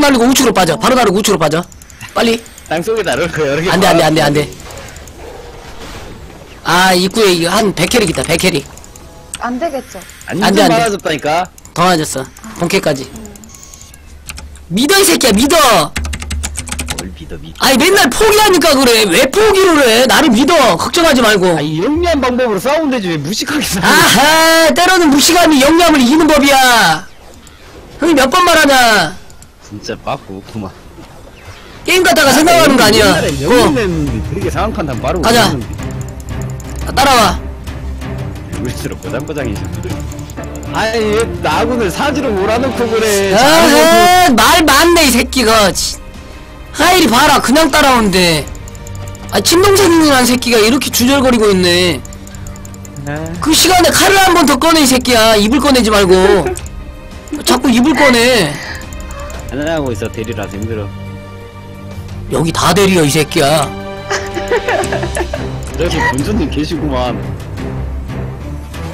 바로 날리고 우측으로 빠져. 바로 날리고 우측으로 빠져. 빨리. 땅속에다 이렇게. 여러 개 안돼 안돼 안돼 안돼. 아 입구에 이거 한 100캐릭 있다 100캐릭. 안 되겠죠? 안 돼, 완전 안 돼. 많아졌다니까. 더 맞았어 본캐까지. 믿어 이 새끼야 믿어. 뭘 믿어 믿어. 아니 맨날 포기하니까 그래. 왜 포기를 해? 나를 믿어. 걱정하지 말고. 아니 영리한 방법으로 싸우면 되지 왜 무식하게 싸워. 아하 때로는 무시감이 영감을 이기는 법이야. 형이 몇 번 말하냐 진짜 빠꾸 그만 게임 갖다가 생각하는 거 아니야. 어. 되게 상황 판단 빠르고 가자. 아, 따라와. 우리처럼 꼬장꼬장이지 아니 왜 나군을 사지로 몰아놓고 그래. 아하 말 많네 이 새끼가. 치. 하일이 봐라 그냥 따라오는데. 아 친동생이란 새끼가 이렇게 주절거리고 있네. 그 시간에 칼을 한 번 더 꺼내 이 새끼야. 입을 꺼내지 말고. 자꾸 입을 꺼내 안하고 있어. 대리라서 힘들어. 여기 다 대리야 이 새끼야. 저기 본주님 계시구만.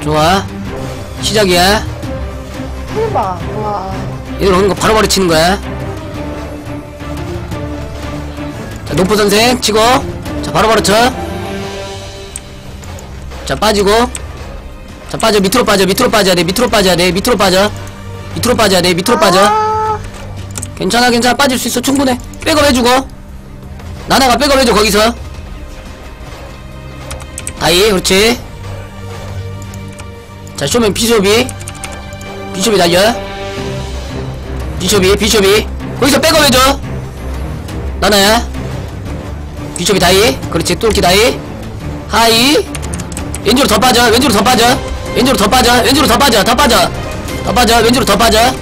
좋아? 시작이야? 해봐. 와. 얘들 오는 거 바로바로 치는 거야? 자 노포 선생 치고. 자 바로바로 쳐자 빠지고. 자 빠져. 밑으로 빠져. 밑으로 빠져야 돼. 밑으로 빠져야 돼. 밑으로 빠져. 밑으로 빠져야 돼. 밑으로 빠져. 아, 괜찮아 괜찮아. 빠질 수 있어. 충분해. 백업 해주고. 나나가 백업 해줘 거기서. 다이 그렇지. 자 쇼맨 비숍이. 비숍이 날려. 비숍이 비숍이. 거기서 백업 해줘. 나나야. 비숍이 다이. 그렇지 뚫기 다이. 하이. 왼쪽으로 더 빠져. 왼쪽으로 더 빠져. 왼쪽으로 더 빠져. 왼쪽으로 더 빠져. 더 빠져. 더 빠져. 왼쪽으로 더 빠져.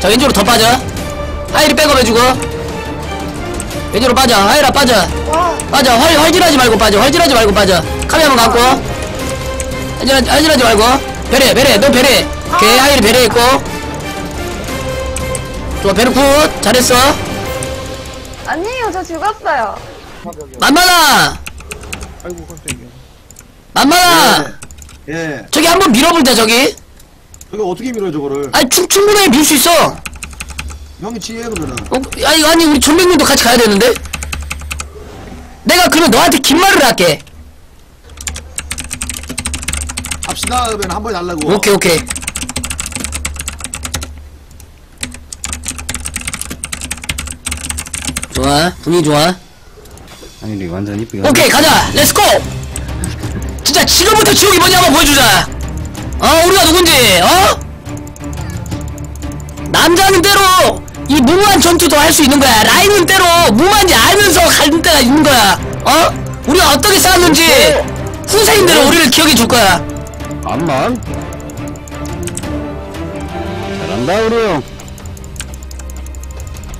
자 왼쪽으로 더 빠져 하이를 백업 해주고. 왼쪽으로 빠져. 하이라 빠져. 와. 빠져. 활, 활질하지 말고 빠져. 활질하지 말고 빠져. 카메 한번 감고. 활질하지, 활질하지 말고. 베레 베레. 너 베레. 오케이. 하이를 베레했고. 좋아. 베르 굿. 잘했어. 아니에요, 저 죽었어요. 만만아. 아이고 깜짝이야. 만만아. 예. 저기 한번 밀어볼자 저기. 이거 어떻게 밀어요 저거를? 아니 충, 충분히 밀 수 있어 형이 지혜 그러면은. 어, 아니 아니 우리 전백님도 같이 가야 되는데? 내가 그러면 너한테 긴 말을 할게. 합시다 그러면. 한 번에 달라고. 오케이 오케이. 좋아. 분위기 좋아. 아니 우리 완전 이쁘게 오케이 가자. 렛츠고 진짜 지금부터 지옥이 뭔지 한번 보여주자. 어 우리가 누군지 어? 남자는 때로 이 무모한 전투도 할 수 있는 거야. 라인은 때로 무모한지 알면서 갈 때가 있는 거야. 어? 우리가 어떻게 싸웠는지 후세인들은 우리를 기억해 줄 거야. 암만. 잘한다 우리 형.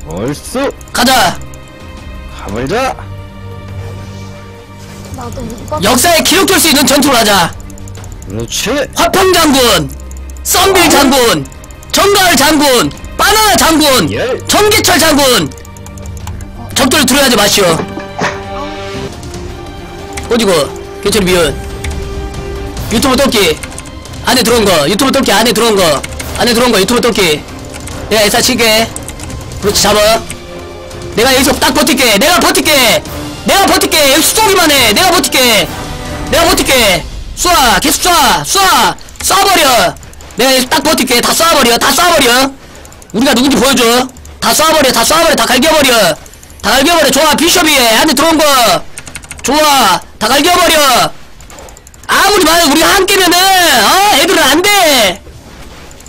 얼쑤. 가자. 가보자. 나도 못. 역사에 기록될 수 있는 전투를 하자. 그렇지. 화평 장군 썬빌 장군 정가을 장군 바나나 장군. 예. 정계철 장군. 적들을 두려워하지 마시오. 어디고 개철 미연 유튜브 떴기 안에 들어온 거 유튜브 떴기 안에 들어온 거. 안에 들어온 거 유튜브 떴기 내가 애사 칠게. 그렇지 잡아. 내가 여기서 딱 버틸게. 내가 버틸게. 내가 버틸게. 여기 쏘기만 해. 내가 버틸게. 내가 버틸게. 쏴 계속 쏴. 쏴. 쏴버려. 내가 여기서 딱 버틸게. 다 쏴버려. 다 쏴버려 우리가 누군지 보여줘. 다 쏴버려 다 쏴버려 다 갈겨버려. 다 갈겨버려. 좋아 비숍이 안에 들어온 거. 좋아 다 갈겨버려. 아무리 말해도 우리가 함께면은 어 애들은 안돼.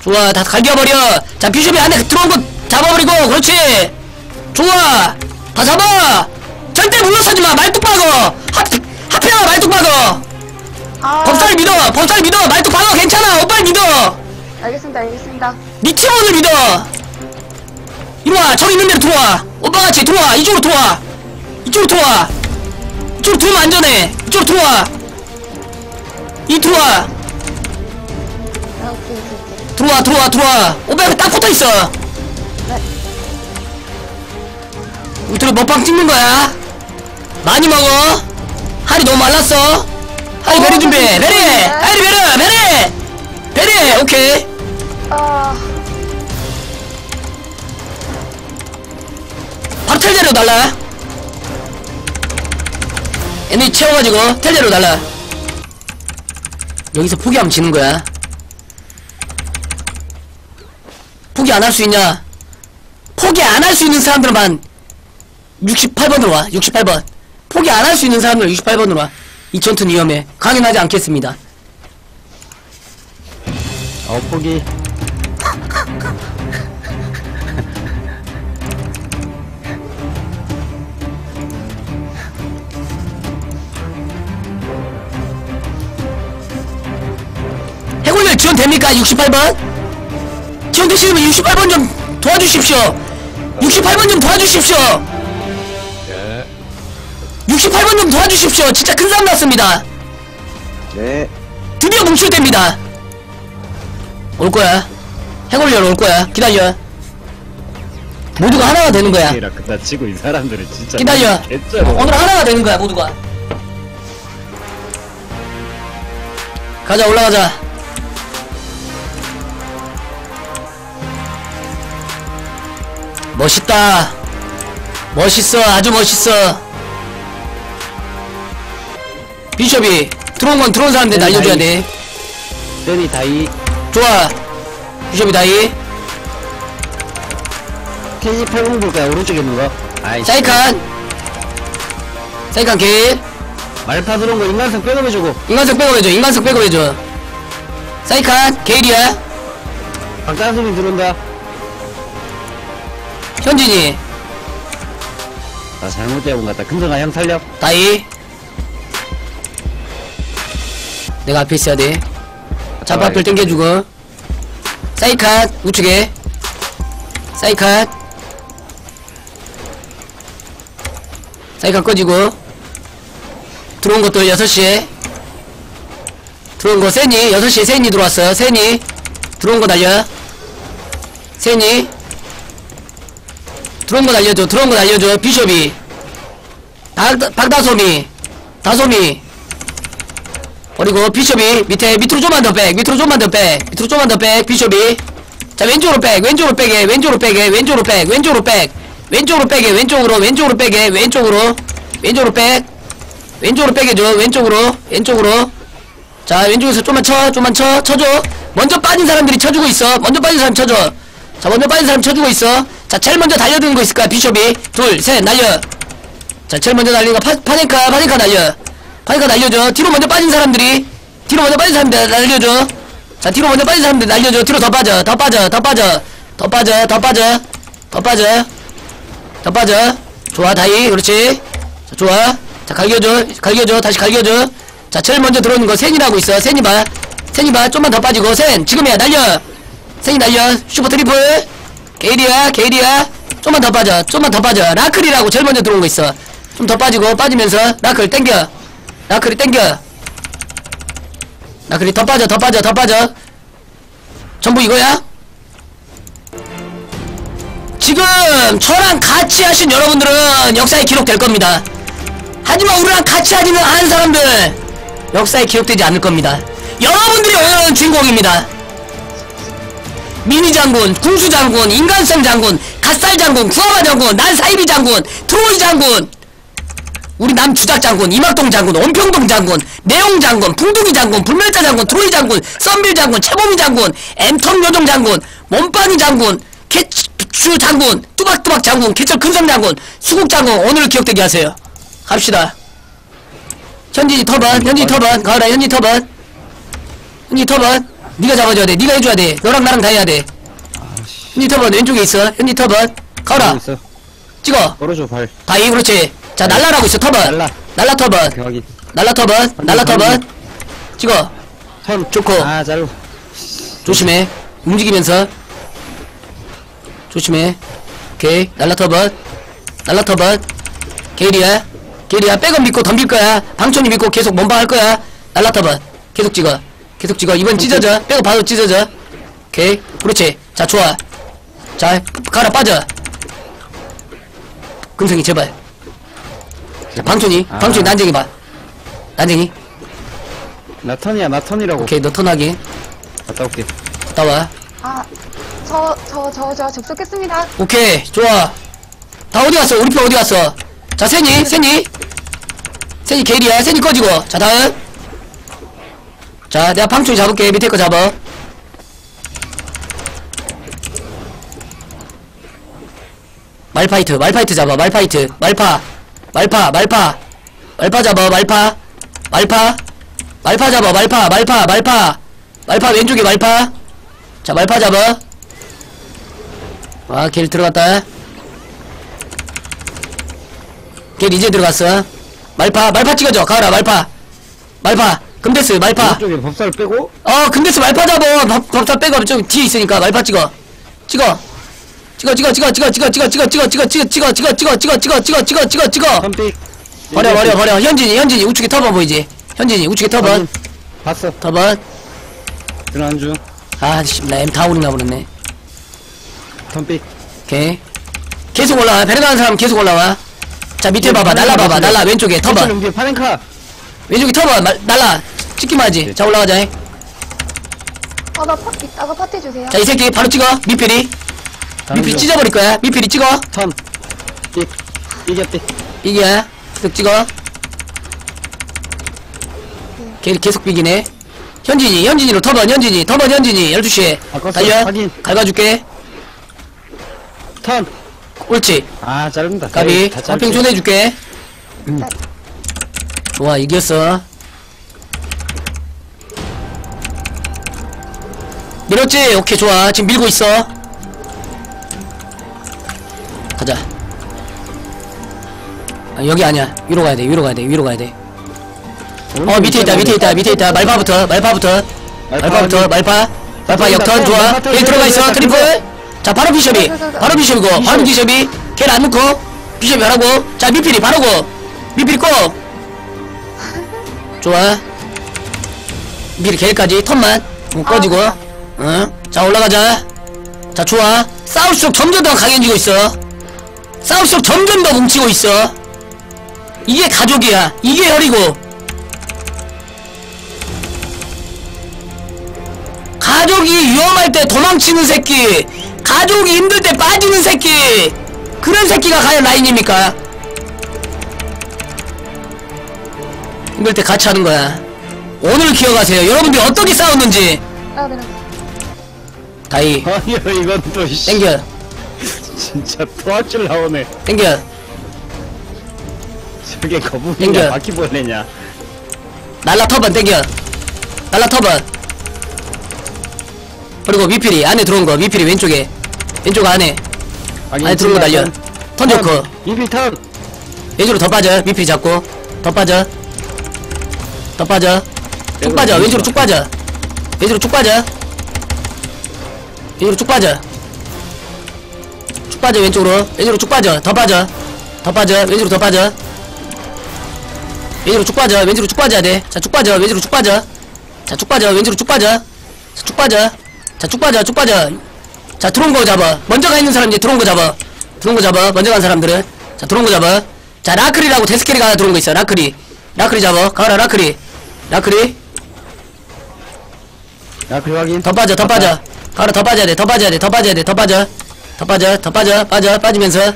좋아 다 갈겨버려. 자 비숍이 안에 들어온 거 잡아버리고 그렇지. 좋아 다 잡아. 절대 물러서지마 말뚝 박어. 하, 하필이면 말뚝 박어. 아, 법사를 믿어 법사를 믿어. 말뚝 박어 괜찮아 오빠를 믿어 알겠습니다, 알겠습니다. 니 팀원을 믿어. 이리와 저기 있는 데로 들어와. 오빠같이 들어와. 이쪽으로 들어와. 이쪽으로 들어와. 이쪽으로 들어오면 안전해. 이쪽으로 들어와. 이 들어와. 아, 오케이, 오케이, 오케이. 들어와 들어와 들어와. 오빠 옆에 딱 붙어 있어. 네. 우리 둘이 먹방 찍는 거야. 많이 먹어. 할이 너무 말랐어. 할이 베리 준비해. 베리! 할이 베리! 베리! 베리! 오케이 아, 텔제로 날라. 에너지 채워가지고 텔제로 날라. 여기서 포기하면 지는 거야. 포기 안 할 수 있냐? 포기 안 할 수 있는 사람들만 68번으로 와 68번. 포기 안 할 수 있는 사람들 68번으로 와 이 전투는 위험해. 강연하지 않겠습니다. 어 포기 해골열 지원 됩니까? 68번? 지원 되시면 68번 좀 도와주십시오. 68번 좀 도와주십시오. 68번 좀 도와주십시오. 진짜 큰 싸움 났습니다. 네 드디어 뭉출됩니다. 올 거야. 해골열 올 거야. 기다려. 모두가 하나가 되는 거야. 이라 그다 치고 이 사람들은 진짜 기다려. 개쩔어 오늘 하나가 되는 거야, 모두가. 가자, 올라가자. 멋있다. 멋있어, 아주 멋있어. 비숍이 들어온 건 들어온 사람들 네, 날려줘야. 돼. 세니 다이 좋아. 비숍이 다이. KG 80 볼까요 오른쪽에 있는 거 아이 사이칸. 사이칸 길. 말파 들어온 거 인간성 백업해주고 인간성 백업해줘, 인간성 백업해줘. 사이칸, 게일이야. 박다솜이 들어온다 현진이, 나 잘못되어 것 같다 금성아 형 살려 다이. 내가 앞에 있어야 돼. 잡아필 땡겨주고. 사이칸, 우측에. 사이칸. 사이칸 꺼지고. 들어온 것도 6시에. 들어온 거 세니, 6시에 세니 들어왔어. 세니. 들어온 거 날려. 세니. 들어온 거 날려줘. 들어온 거 날려줘. 비숍이. 박, 박다솜이. 다솜이. 그리고 비숍이 밑에 밑으로 좀만 더 백. 밑으로 좀만 더 백. 밑으로 좀만 더 백. 비숍이. 자 왼쪽으로 백. 왼쪽으로 백에. 왼쪽으로 백에. 왼쪽으로 백. 왼쪽으로 백. 왼쪽으로 백에. 왼쪽으로. 왼쪽으로 백에. 왼쪽으로. 왼쪽으로 백. 왼쪽으로 백해줘. 왼쪽으로. 왼쪽으로. 자 왼쪽에서 좀만 쳐. 좀만 쳐. 쳐줘. 먼저 빠진 사람들이 쳐주고 있어. 먼저 빠진 사람 쳐줘. 자 먼저 빠진 사람 쳐주고 있어. 자 제일 먼저 달려드는 거 있을 거야. 비숍이. 둘, 셋, 날려. 자, 제일 먼저 날리는 거 파, 파니까, 파니까 날려. 파니까 날려줘. 뒤로 먼저 빠진 사람들이, 뒤로 먼저 빠진 사람들 날려줘. 자, 뒤로 먼저 빠진 사람들 날려줘. 뒤로 더 빠져, 더 빠져, 더 빠져, 더 빠져, 더 빠져, 더 빠져, 더 빠져. 좋아, 다이, 그렇지. 자, 좋아. 자, 갈겨줘, 갈겨줘, 다시 갈겨줘. 자, 제일 먼저 들어오는 거 센이라고 있어. 센이 봐. 센이 봐. 좀만 더 빠지고, 센. 지금이야, 날려. 센이 날려. 슈퍼 트리플. 게일이야, 게일이야. 좀만 더 빠져, 좀만 더 빠져. 라클이라고 제일 먼저 들어온 거 있어. 좀 더 빠지고, 빠지면서, 라클 땡겨. 라클이 땡겨. 라클이 더 빠져, 더 빠져, 더 빠져. 전부 이거야? 지금 저랑 같이 하신 여러분들은 역사에 기록될 겁니다. 하지만 우리랑 같이 하지는 않은 사람들 역사에 기록되지 않을 겁니다. 여러분들이 오늘은 주인공입니다. 미니 장군, 궁수 장군, 인간성 장군, 갓살 장군, 구아마 장군, 난 사이비 장군, 트로이 장군, 우리 남 주작 장군, 이막동 장군, 원평동 장군, 내용 장군, 풍둥이 장군, 불멸자 장군, 트로이 장군, 썸빌 장군, 채범이 장군, 엠텀 요정 장군, 몸빵이 장군, 개추 장군, 뚜박뚜박 장군, 개철 근성 장군, 수국 장군 오늘 기억되게 하세요. 갑시다. 현진이 터번, 현진이 터번, 가을아 현진이 터번, 현진이 터번. 네가 잡아줘야 돼. 네가 해줘야 돼. 너랑 나랑 다 해야 돼. 현진이 터번 왼쪽에 있어. 현진이 터번. 있어 찍어. 걸어줘 발 다이 그렇지. 자 날라라고 있어 터번. 날라. 날라 터번. 확인 날라 터번. 날라 터번. 찍어. 턴 좋고. 아 잘로 조심해. 움직이면서. 조심해. 오케이. 날라 터번. 날라 터번. 게일이야. 게일이야. 백업 믿고 덤빌 거야. 방촌이 믿고 계속 몸방 할 거야. 날라 터번. 계속 찍어. 계속 찍어. 이번 찢어져. 백업 바로 찢어져. 오케이. 그렇지. 자, 좋아. 자, 가라 빠져. 금성이 제발. 자, 방촌이. 아. 방촌이 난쟁이 봐. 난쟁이. 나 턴이야 나 턴이라고 오케이. 너 턴하게. 갔다 올게 갔다 와. 아, 저, 저, 저, 저 접속했습니다. 오케이. 좋아. 다 어디 갔어 우리 편 어디 갔어 자 세니 세니 세니 게일이야 세니 꺼지고 자 다음 자 내가 방충이 잡을게 밑에 거 잡아 말파이트 말파이트 잡아 말파이트 말파 말파 말파. 말파 잡아 말파. 말파. 말파 잡아 말파 말파 말파. 말파 왼쪽에 말파. 자 말파 잡아 아길 들어갔다. 길 이제 들어갔어. 말파 말파 찍어줘. 가을아 말파. 말파 금데스 말파. 이쪽에 법사를 빼고? 어 금데스 말파 잡아 밥, 밥사 빼고 좀 뒤에 있으니까 말파 찍어. 찍어 찍어 찍어 찍어 찍어 찍어 찍어 찍어 찍어 찍어 찍어 찍어 찍어 찍어 찍어 찍어 찍어 찍어 찍어 선픽 버려 버려 버려 현진이 현진이 우측에 터번 보이지 현진이 우측에 터번 봤어 터번 들어간 중 아씨 나 M 다운인가 보네 선픽 오케이 계속 올라와 베르가는 사람 계속 올라와 자 밑에 봐봐 날라 봐봐 날라 왼쪽에 터번 왼쪽 파랭카 왼쪽에 터번 말- 날라 찍기만 하지 자 올라가자 자 어, 나 파, 이따가 파티 주세요. 이 새끼 바로 찍어 미필이 미필 찢어버릴 거야? 미필이 찍어? 턴. 삑. 이겼대. 이게 계속 찍어? 걔 계속 비기네. 현진이 현진이로 터번 현진이. 터번 현진이. 12시에. 바꿨어. 달려. 확인. 밟아줄게. 턴. 옳지. 아 자른다. 까비. 다 한평 짧게. 존해줄게. 음. 좋아 이겼어. 밀었지? 오케이 좋아. 지금 밀고 있어 가자. 아, 여기 아니야. 위로 가야 돼 위로 가야 돼 위로 가야 돼어 오른쪽 밑에 있다 밑에 있다 밑에 있다. 말파부터 말파부터. 말파부터. 말파. 말파 자, 역턴 자, 좋아. 여기 들어가 있어. 자, 트리플. 자 바로 비숍이. 바로 비숍이고 바로 비숍이. 걔를 안 넣고 비숍이 하라고. 자 미필이 바로고. 미필이 꼭 좋아. 미필이 걔까지. 턴만. 어, 꺼지고. 응자 올라가자. 자 좋아. 싸울수록 점점 더 강해지고 있어 싸울수록 점점 더 뭉치고 있어. 이게 가족이야. 이게 혈이고. 가족이 위험할 때 도망치는 새끼. 가족이 힘들 때 빠지는 새끼. 그런 새끼가 과연 라인입니까? 힘들 때 같이 하는 거야. 오늘 기억하세요. 여러분들이 어떻게 싸웠는지. 다이. 아니야 이건 또 씨. 땡겨 진짜 토할줄 나오네. 땡겨. 저게 땡겨. 거북이냐 바퀴벌레냐? 날라 터번 땡겨. 날라 터번. 그리고 미필이 안에 들어온 거 미필이 왼쪽에. 왼쪽 안에. 안에 들어온 거 날려. 턴. 좋고. 이필 턴. 왼쪽으로 더 빠져. 미필이 잡고. 더 빠져. 더 빠져. 쭉 빠져. 왼쪽으로 쭉 빠져. 왼쪽으로 쭉 빠져. 왼쪽으로 쭉 빠져 쭉 빠져 왼쪽으로. 왼쪽으로 쭉 빠져. 더 빠져. 더 빠져. 왼쪽으로 더 빠져. 왼쪽으로 쭉 빠져. 왼쪽으로 쭉 빠져야 돼자쭉 빠져. 왼쪽으로 쭉 빠져. 자쭉 빠져. 왼쪽으로 쭉 빠져. 자쭉 빠져. 자쭉 빠져. 쭉 빠져. 자 들어온 거 잡아. 먼저 가 있는 사람 이제 들어온 거 잡아. 들어온 거 잡아. 먼저 간 사람들은. 자 들어온 거 잡아. 자 라크리라고 데스캐리가 하나 들어온 거 있어. 라크리. 라크리 잡아. 가라 라크리. 라크리. 야그 확인. 더 빠져 더 빠져. 가라 더 빠져야 돼. 더 빠져야 돼. 더 빠져야 돼. 더 빠져 더 빠져 더 빠져 빠져 빠지면서.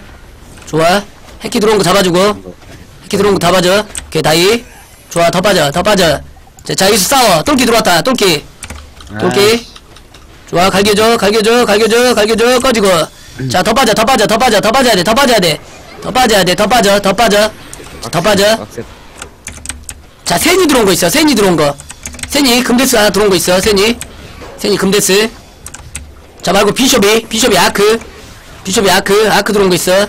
좋아. 해키 들어온 거 잡아주고. 해키 들어온 거 다 빠져 오케이 다이. 좋아 더 빠져 더 빠져. 자, 자 여기서 싸워. 똘끼 들어왔다 똘끼. 똘끼. 좋아 갈겨줘 갈겨줘 갈겨줘 갈겨줘. 꺼지고. 자 더 빠져 더 빠져 더 빠져 더 빠져야 돼더 빠져야 돼. 더 빠져야 돼더 빠져 더 빠져. 더 빠져. 자 센이 들어온 거 있어 센이 들어온 거. 센이 금데스 하나 들어온 거 있어 센이 센이 금데스. 자 말고 비숍이 비숍이 아크 비숍이 아크 아크 들어온 거 있어.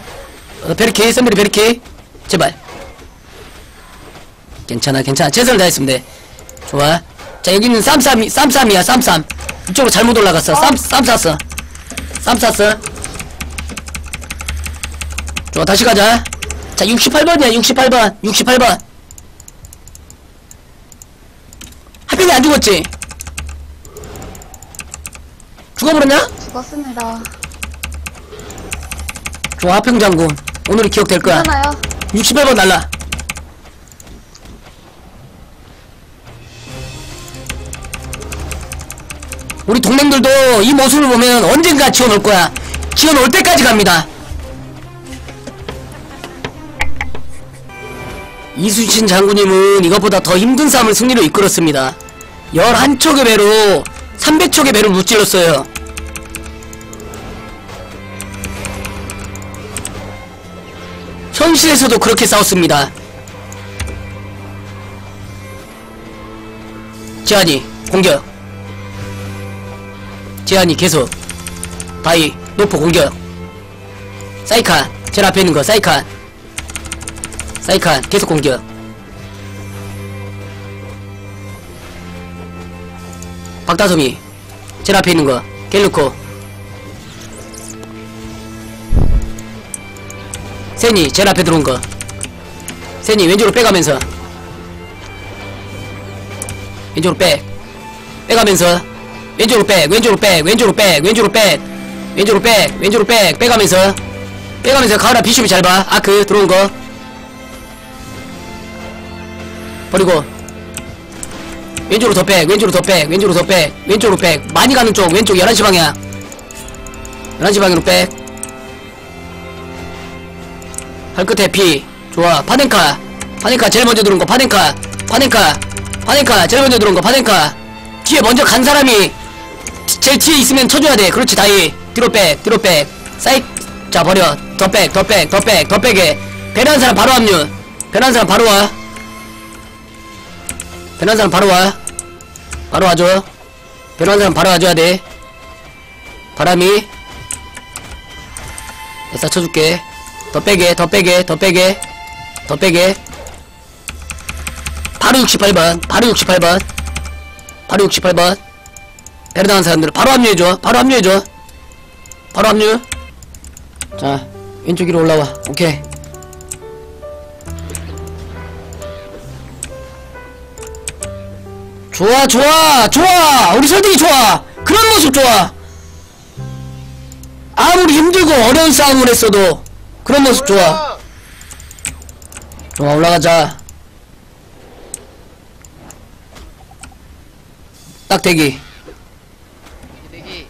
어, 베리키 썸베리 베리키 제발. 괜찮아 괜찮아. 최선을 돼 좋아. 자 여기는 쌈쌈이 쌈쌈이야 쌈쌈. 이쪽으로 잘못 올라갔어. 쌈 쌈 쌌어. 쌈 쌌어. 좋아 다시 가자. 자 68번이야 68번. 68번. 하빈이 안 죽었지? 죽어버렸냐? 죽었습니다. 조화평 장군. 오늘이 기억될 거야. 괜찮아요. 61번 날라. 우리 동맹들도 이 모습을 보면 언젠가 지원올 거야. 지원올 때까지 갑니다. 이순신 장군님은 이것보다 더 힘든 싸움을 승리로 이끌었습니다. 11척의 배로 300척의 배를 무찔렀어요. 현실에서도 그렇게 싸웠습니다. 제한이 공격. 제한이 계속. 바이 노포 공격. 사이칸 제일 앞에 있는 거 사이칸. 사이칸 계속 공격. 박다솜이 제일 앞에 있는 거 갤루코 세니 제일 앞에 들어온 거. 세니 왼쪽으로 빼가면서. 왼쪽으로 백 빼가면서. 왼쪽으로 백 왼쪽으로 백 왼쪽으로 백 왼쪽으로 백 왼쪽으로 백 왼쪽으로 백 빼가면서. 빼가면서 가을아 비숍이 잘봐. 아크 들어온 거. 버리고. 왼쪽으로 더백 왼쪽으로 더백 왼쪽으로 더백 왼쪽으로 백 많이 가는 쪽 왼쪽 11시 방향. 11시 방향으로 백 발끝에 피. 좋아. 파덴카. 파덴카 제일 먼저 들어온 거 파덴카. 파덴카. 파덴카 제일 먼저 들어온 거 파덴카. 뒤에 먼저 간 사람이 제일 뒤에 있으면 쳐줘야 돼. 그렇지 다이. 뒤로 백 사이 자 버려. 더백더백더백더 백에 배려한 사람 바로 합류. 배려한 사람 바로 와. 배려한 사람 바로 와. 바로 와줘. 배려한 사람 바로 와줘야 돼. 바람이. 에싸 쳐줄게 더 빼게 더 빼게 더 빼게 더 빼게. 바로 68번 바로 68번 바로 68번. 배려당한 사람들 바로 합류해줘 바로 합류해줘. 바로 합류. 자 왼쪽 위로 올라와. 오케이. 좋아 좋아 좋아. 우리 설득이 좋아. 그런 모습 좋아. 아무리 힘들고 어려운 싸움을 했어도 그런 모습 좋아. 좋아 올라가자. 딱 대기. 대기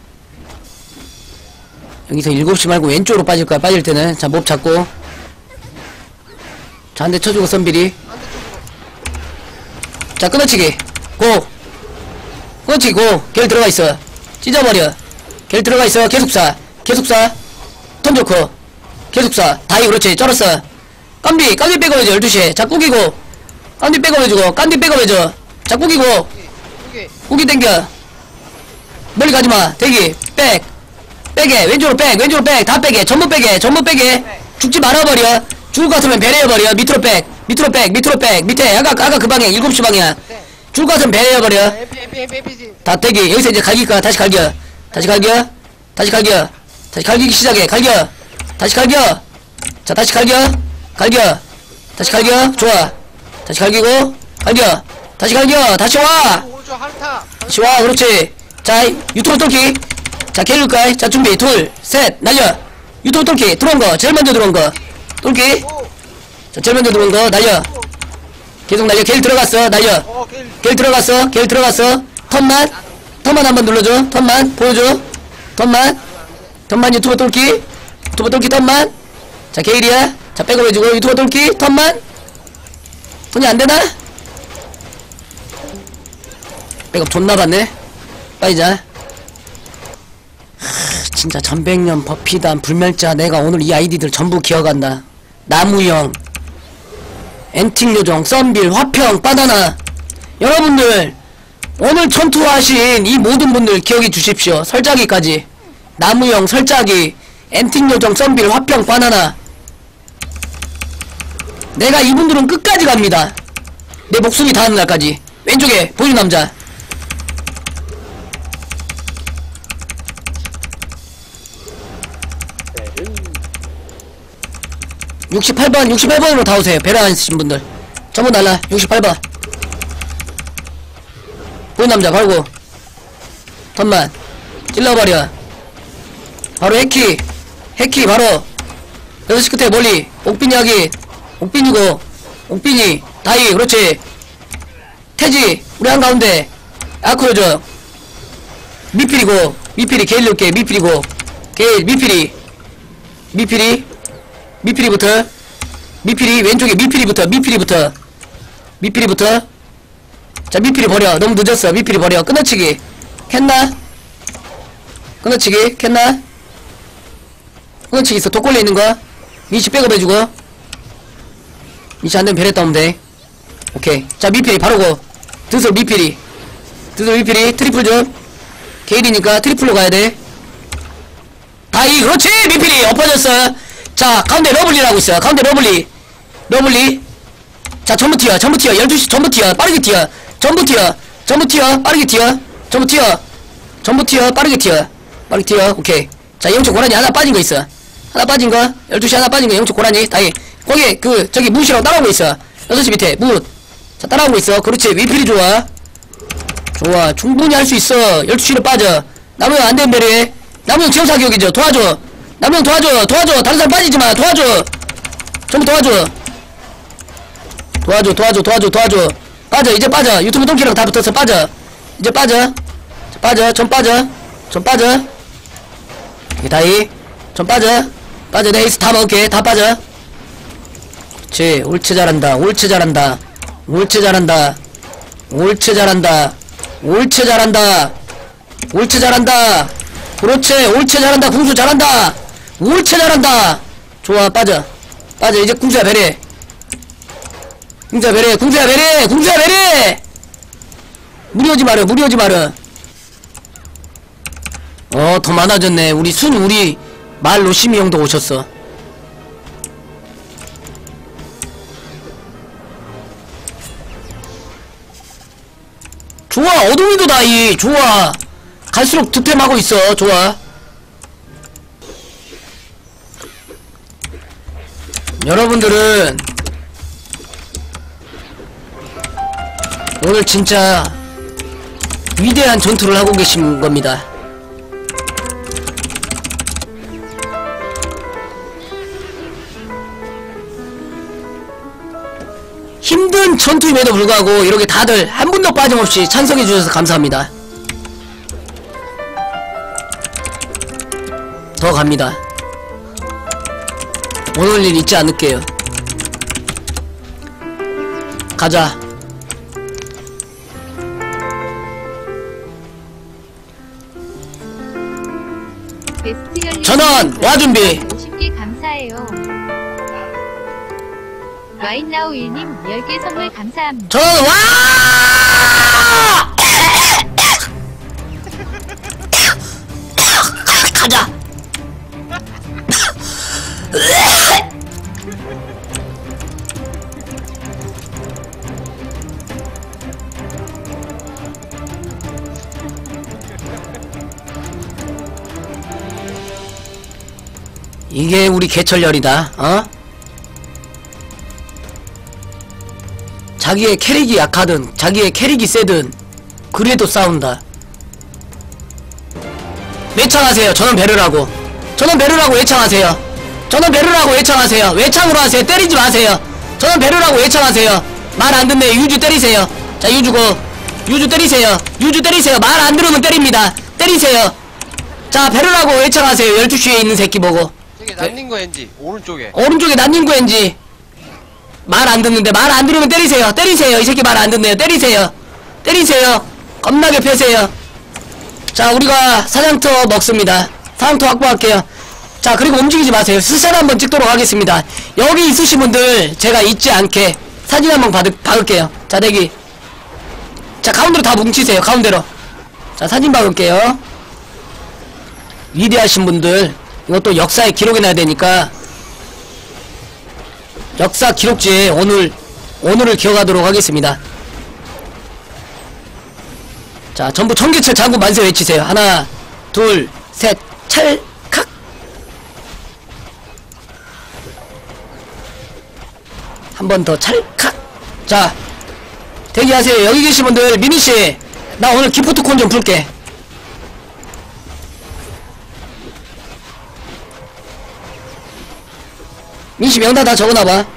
여기서 7시 말고 왼쪽으로 빠질 거야. 빠질 때는. 자 몹 잡고. 자 한 대 쳐주고 썬비리. 자 끊어치기. 고. 끊어치기 고겔 들어가 있어. 찢어버려. 겔 들어가 있어. 계속 쏴 계속 쏴턴 좋고 계속 쏴 다이 그렇지 쩔었어. 깐비 깐비 백업해줘 12시에. 자 꾸기고. 깐비 백업해주고 깐비 백업해줘. 자 꾸기고. 고기 땡겨. 멀리 가지마. 대기. 백. 빼게 왼쪽으로 백. 왼쪽으로 백다 빼게 전부 빼게 전부 빼게 죽지 말아버려. 죽을 것 같으면 배려해버려. 밑으로 백. 밑으로 백. 밑으로 백. 밑에. 아까 아까 그 방향 7시 방향 죽을 것 같으면 배려해버려. 다 떼기. 여기서 이제 갈길 거야. 다시 갈겨. 다시 갈겨. 다시 갈겨. 다시 갈기기 시작해. 갈겨 다시 갈겨. 자 다시 갈겨. 갈겨. 다시 갈겨. 좋아. 다시 갈기고. 갈겨. 다시 갈겨. 다시 와. 다시 와. 그렇지. 자 유튜브 뚫기. 자 개울까이 자 준비. 둘셋 날려. 유튜브 뚫기. 들어온 거. 제일 먼저 들어온 거. 뚫기. 자 제일 먼저 들어온 거. 날려. 계속 날려. 겔 들어갔어. 날려. 겔 들어갔어. 겔 들어갔어. 턴만. 턴만 한번 눌러줘. 턴만. 보여줘. 턴만. 턴만 유튜브 뚫기 유튜브 뚫기 턴만. 자 게일이야. 자 백업 해주고 유튜브 뚫기 턴만. 돈이 안되나? 백업 존나 받네. 빠이자. 하, 진짜 전백년 버피단 불멸자. 내가 오늘 이 아이디들 전부 기억한다. 나무형 엔틱 요정 썬빌 화평 바나나. 여러분들 오늘 전투하신 이 모든 분들 기억해 주십시오. 설자기까지. 나무형 설자기 엔틱 요정 썬빌 화평 바나나. 내가 이분들은 끝까지 갑니다. 내 목숨이 닿는 날까지. 왼쪽에 보이는 남자. 68번 68번으로 다 오세요. 안 쓰신 분들. 전부 날라. 68번. 보인 남자 걸고. 턴만. 찔러버려. 바로 해키 해키 바로 6시 끝에 멀리 옥빈이 하기 옥빈이고 옥빈이 다이 그렇지. 태지 우리 한가운데 아쿠여줘 미필이고 미필이 게일 놓게 미필이고. 게일 미필이. 미필이 미필이부터 미필이 왼쪽에 미필이부터 미필이부터 미필이부터. 자 미필이 버려. 너무 늦었어. 미필이 버려. 끊어치기. 캔나? 끊어치기. 캔나 끊어치기 있어. 독걸려 있는 거 미치 백업 해주고. 미치 안되면 베레 따면 돼. 오케이. 자 미필이 바로 고 드슬 미필이. 드슬 미필이 트리플 좀. 게일이니까 트리플로 가야돼. 다이 그렇지! 미필이 엎어졌어. 자 가운데 러블리라고 있어 가운데 러블리. 러블리. 자 전부 튀어. 전부 튀어. 12시 전부 튀어. 빠르게 튀어. 전부 튀어. 전부 튀어. 빠르게 튀어. 전부 튀어. 전부 튀어. 빠르게 튀어. 빠르게 튀어. 오케이. 자 영초 고라니 하나 빠진 거 있어 하나 빠진 거 12시 하나 빠진 거 영초 고라니 다이 거기 그 저기 무시라고 따라오고 있어. 6시 밑에 무자 따라오고 있어. 그렇지 위필이 좋아 좋아 충분히 할 수 있어. 12시로 빠져. 남우형 안되면 베래 남우형 지원 사격이죠. 도와줘. 남우형 도와줘. 도와줘. 다른 사람 빠지지마. 도와줘. 전부 도와줘. 도와줘 도와줘 도와줘 도와줘. 빠져 이제 빠져. 유튜브 동키랑 다 붙어서 빠져. 이제 빠져. 자, 빠져. 전 빠져. 전 빠져. 이게 다이. 전 빠져 빠져 내 에이스 다 먹을게. 다 빠져. 그렇지 옳지 잘한다 옳지 잘한다 옳지 잘한다 옳지 잘한다 옳지 잘한다 옳지 잘한다. 그렇지 옳지 잘한다 궁수 잘한다. 옳지 잘한다. 좋아 빠져. 빠져 이제 궁수야 베리. 궁수야 베리 궁수야 베리 궁수야 베리. 무리하지 마라 무리하지 마라. 어더 많아졌네. 우리 순 우리 말로 심이 형도 오셨어. 좋아 어둠이도 다이 좋아. 갈수록 득템하고 있어 좋아. 여러분들은 오늘 진짜 위대한 전투를 하고 계신 겁니다 힘든 전투임에도 불구하고 이렇게 다들 한 분도 빠짐없이 찬성해 주셔서 감사합니다. 더 갑니다. 오늘 일 잊지 않을게요. 가자. 전원, 와 준비. 와인나우 일님 10개 선물 감사합니다. 전 와! 가자. 이게 우리 개철열이다, 어? 자기의 캐릭이 약하든 자기의 캐릭이 세든 그래도 싸운다. 외창하세요. 저는 배르라고. 저는 배르라고 외창하세요. 저는 배르라고 외창하세요. 외창으로 하세요. 때리지 마세요. 저는 배르라고 외창하세요. 말 안 듣네. 유주 때리세요. 자 유주고. 유주 때리세요. 유주 때리세요. 말 안 들으면 때립니다. 때리세요. 자 배르라고 외창하세요. 12시에 있는 새끼 보고. 저기 난닝거 엔지 오른쪽에. 오른쪽에 난닝구 엔지 말 안 듣는데 말 안 들으면 때리세요. 때리세요. 이 새끼 말 안 듣네요. 때리세요. 때리세요. 겁나게 펴세요. 자 우리가 사냥터 먹습니다. 사냥터 확보할게요. 자 그리고 움직이지 마세요. 스샷 한번 찍도록 하겠습니다. 여기 있으신 분들 제가 잊지 않게 사진 한번 받을, 박을게요. 자 대기. 자 가운데로 다 뭉치세요. 가운데로. 자 사진 박을게요. 위대하신 분들 이것도 역사에 기록해놔야 되니까 역사 기록지에 오늘 오늘을 기억하도록 하겠습니다. 자, 전부 청계철 장군 만세 외치세요. 하나, 둘, 셋, 찰칵. 한 번 더 찰칵. 자, 대기하세요. 여기 계신 분들 미니 씨, 나 오늘 기프트콘 좀 풀게. 민씨 명단 다 적어놔봐.